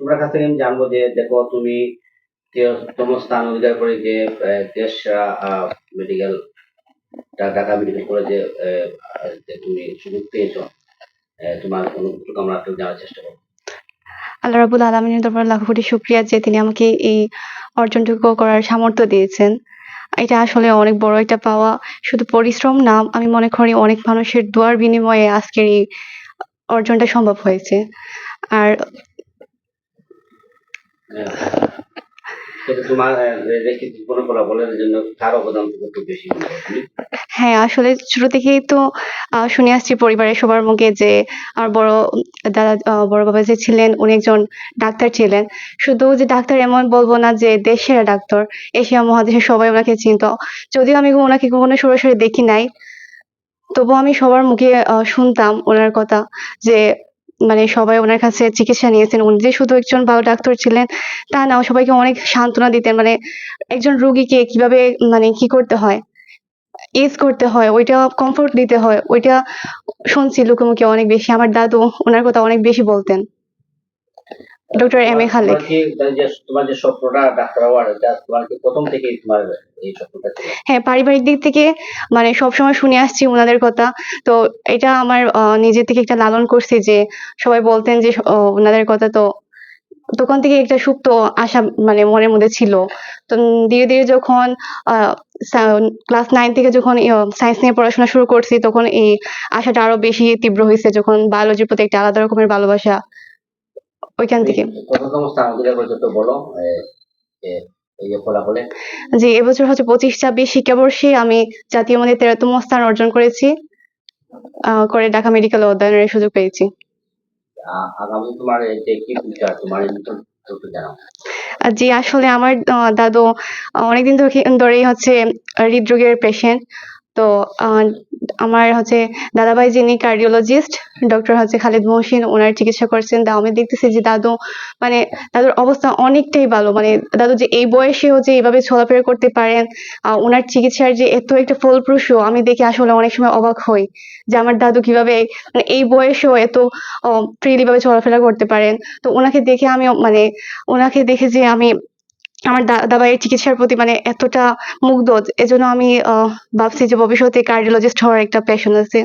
তোমার কাছ থেকে আমি জানব যে দেখো তুমি তৃতীয়তম স্থান অধিকার করে যে আহ, মেডিকেল ঢাকা মেডিকেল কলেজে তুমি সুযোগ পেয়েছ তোমার অনুভূতি আমরা জানার চেষ্টা করব। আল্লাহ রাবুল আলমিনের দরবার লাখ কোটি শুক্রিয়া যে তিনি আমাকে এই অর্জনটুকু করার সামর্থ্য দিয়েছেন। এটা আসলে অনেক বড় একটা পাওয়া। শুধু পরিশ্রম না আমি মনে করি অনেক মানুষের দোয়ার বিনিময়ে আজকের এই অর্জনটা সম্ভব হয়েছে। আর হ্যাঁ আসলে ছোট থেকেই তো শুনে আসছি পরিবারের সবার মুখে যে আমার বড় দাদা বড় বাবা যে ছিলেন, উনি একজন ডাক্তার ছিলেন। শুধু যে ডাক্তার এমন বলব না যে দেশের ডাক্তার, এশিয়া মহাদেশের সবাই ওনাকে চিনত। যদিও আমি ওনাকে কখনো সরাসরি দেখি নাই, তবুও আমি সবার মুখে শুনতাম ওনার কথা যে মানে সবাই ওনার কাছে চিকিৎসা নিয়েছেন। উনি যে শুধু একজন ভালো ডাক্তার ছিলেন, তা না সবাইকে অনেক সান্ত্বনা দিতেন। মানে একজন রুগীকে কীভাবে মানে কি করতে হয়, এজ করতে হয়, ওইটা কমফোর্ট দিতে হয়, ওইটা শুনছি লোকমুখে অনেক বেশি। আমার দাদু ওনার কথা অনেক বেশি বলতেন। ডক্টর এম এ খালেক তোমার যে স্বপ্নটা ডাক্তার হওয়ার তোমার কি প্রথম থেকেই তোমার এই স্বপ্নটা হ্যাঁ পারিবারিক দিক থেকে মানে সবসময় শুনে আসছি ওনাদের কথা। তো এটা আমার নিজে থেকে একটা লালন করছি যে সবাই বলতেন যে ওনাদের কথা তো তখন থেকে একটা সুপ্ত আশা মানে মনের মধ্যে ছিল। তো ধীরে ধীরে যখন ক্লাস নাইন থেকে যখন সায়েন্স নিয়ে পড়াশোনা শুরু করছি তখন এই আশাটা আরও বেশি তীব্র হয়েছে যখন বায়োলজির প্রতি একটা আলাদা রকমের ভালোবাসা ওইখান থেকে। যে এবছর হচ্ছে পঁচিশ ছাব্বিশ শিক্ষাবর্ষে আমি জাতীয় মধ্যে তেরোতম স্থান অর্জন করেছি। করে ঢাকা মেডিকেলে অধ্যয়নের সুযোগ পেয়েছি। জি আসলে আমার দাদু অনেকদিন ধরে ধরেই হচ্ছে হৃদরোগের পেশেন্ট তো আমার হচ্ছে দাদাভাই যিনি কার্ডিওলজিস্ট ডক্টর হচ্ছে খালিদ মহসিন, ওনার চিকিৎসা করছেন। তা আমি দেখতেছি যে দাদু মানে দাদুর অবস্থা অনেকটাই ভালো। মানে দাদু যে এই বয়সেও যে এইভাবে চলাফেরা করতে পারেন ওনার চিকিৎসার যে এত একটা ফলপ্রসূ, আমি দেখে আসলে অনেক সময় অবাক হই যে আমার দাদু কীভাবে মানে এই বয়সেও এত ফ্রিলি ভাবে চলাফেরা করতে পারেন। তো ওনাকে দেখে আমি মানে ওনাকে দেখে যে আমি আমার দাদা ভাইয়ের চিকিৎসার প্রতি মানে এতটা মুগ্ধ এজন্য আমি ভাবছি যে ভবিষ্যতে কার্ডিওলজিস্ট হওয়ার একটা প্যাশন আছে।